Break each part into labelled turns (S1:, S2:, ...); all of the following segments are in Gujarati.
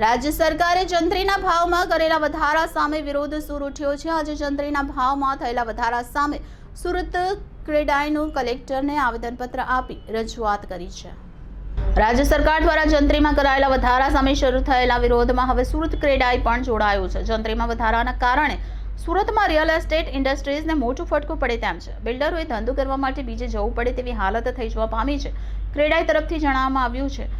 S1: રાજ્ય સરકારે જંત્રીના ભાવમાં કરેલા વધારા સામે વિરોધ સૂર ઉઠ્યો છે. આજે જંત્રીના ભાવમાં થયેલા વધારા સામે સુરત ક્રેડાઈનું કલેક્ટરને આવેદનપત્ર આપી રજૂઆત કરી છે. રાજ્ય સરકાર દ્વારા જંત્રીમાં કરાયેલા વધારા સામે શરૂ થયેલા વિરોધમાં હવે સુરત ક્રેડાઈ પણ જોડાયું છે. જંત્રીમાં વધારાના કારણે સુરતમાં રિયલ એસ્ટેટ ઇન્ડસ્ટ્રીઝને મોટું ફટકું પડે તેમ છે. બિલ્ડરોએ ધંધો કરવા માટે બીજે જવું પડે તેવી હાલત થઈ જવા પામી છે. ક્રેડાઈ તરફથી જણાવવામાં આવ્યું છે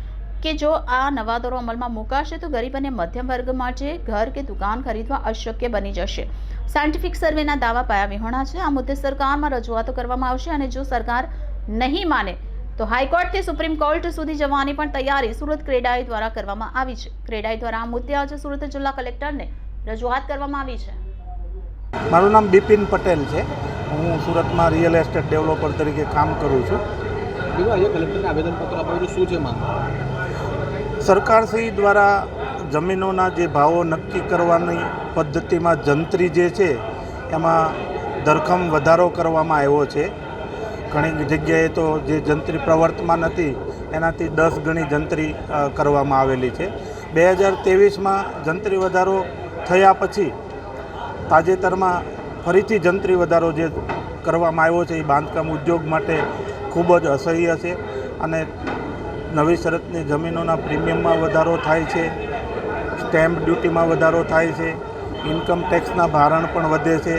S1: કે જો આ નવા દરો અમલમાં મુકાશે તો ગરીબ અને મધ્યમ વર્ગ માટે ઘર કે દુકાન ખરીદવા અશક્ય બની જશે. સાયન્ટિફિક સર્વેના દાવા પાયા વિહોણા છે. આ મુદ્દે સરકારમાં રજૂઆતો કરવામાં આવશે અને જો સરકાર નહીં માને તો હાઈકોર્ટથી સુપ્રીમ કોર્ટ સુધી જવાની પણ તૈયારી સુરત ક્રેડાઈ દ્વારા કરવામાં આવી છે. ક્રેડાઈ દ્વારા આ મુદ્દે આજે સુરત જિલ્લા કલેક્ટરને રજૂઆત કરવામાં આવી છે.
S2: મારું નામ બિપિન પટેલ છે. હું સુરતમાં રિયલ એસ્ટેટ ડેવલપર તરીકે કામ કરું છું.
S3: કલેક્ટરને આવેદનપત્ર આપ્યું શું છે માંગ?
S2: સરકારશ્રી દ્વારા જમીનોના જે ભાવો નક્કી કરવાની પદ્ધતિમાં જંત્રી જે છે, એમાં ધરખમ વધારો કરવામાં આવ્યો છે. ઘણી જગ્યાએ તો જે જંત્રી પ્રવર્તમાન હતી, એનાથી દસ ગણી જંત્રી કરવામાં આવેલી છે. બે હજાર ત્રેવીસમાં જંત્રી વધારો થયા પછી તાજેતરમાં ફરીથી જંત્રી વધારો જે કરવામાં આવ્યો છે, એ બાંધકામ ઉદ્યોગ માટે ખૂબ જ અસહ્ય છે. અને નવી શરતની જમીનોના પ્રીમિયમમાં વધારો થાય છે, સ્ટેમ્પ ડ્યુટીમાં વધારો થાય છે, ઇન્કમ ટેક્સના ભારણ પણ વધે છે.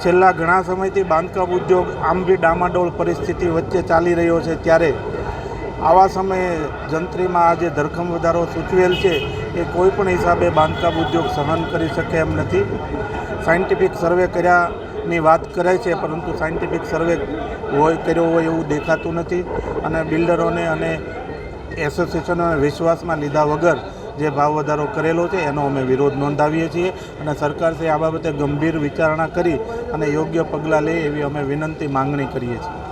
S2: છેલ્લા ઘણા સમયથી બાંધકામ ઉદ્યોગ આમ બી ડામાડોળ પરિસ્થિતિ વચ્ચે ચાલી રહ્યો છે ત્યારે આવા સમયે જંત્રીમાં આ જે ધરખમ વધારો સૂચવેલ છે એ કોઈ પણ હિસાબે બાંધકામ ઉદ્યોગ સહન કરી શકે એમ નથી. સાયન્ટિફિક સર્વે કર્યાની વાત કરે છે, પરંતુ સાયન્ટિફિક સર્વે હોય, કર્યો હોય એવું દેખાતું નથી. અને બિલ્ડરોને અને એસોસિએશનોને વિશ્વાસમાં લીધા વગર જે ભાવ વધારો કરેલો છે, એનો અમે વિરોધ નોંધાવીએ છીએ. અને સરકારશ્રી આ બાબતે ગંભીર વિચારણા કરી અને યોગ્ય પગલાં લે એવી અમે વિનંતી, માંગણી કરીએ છીએ.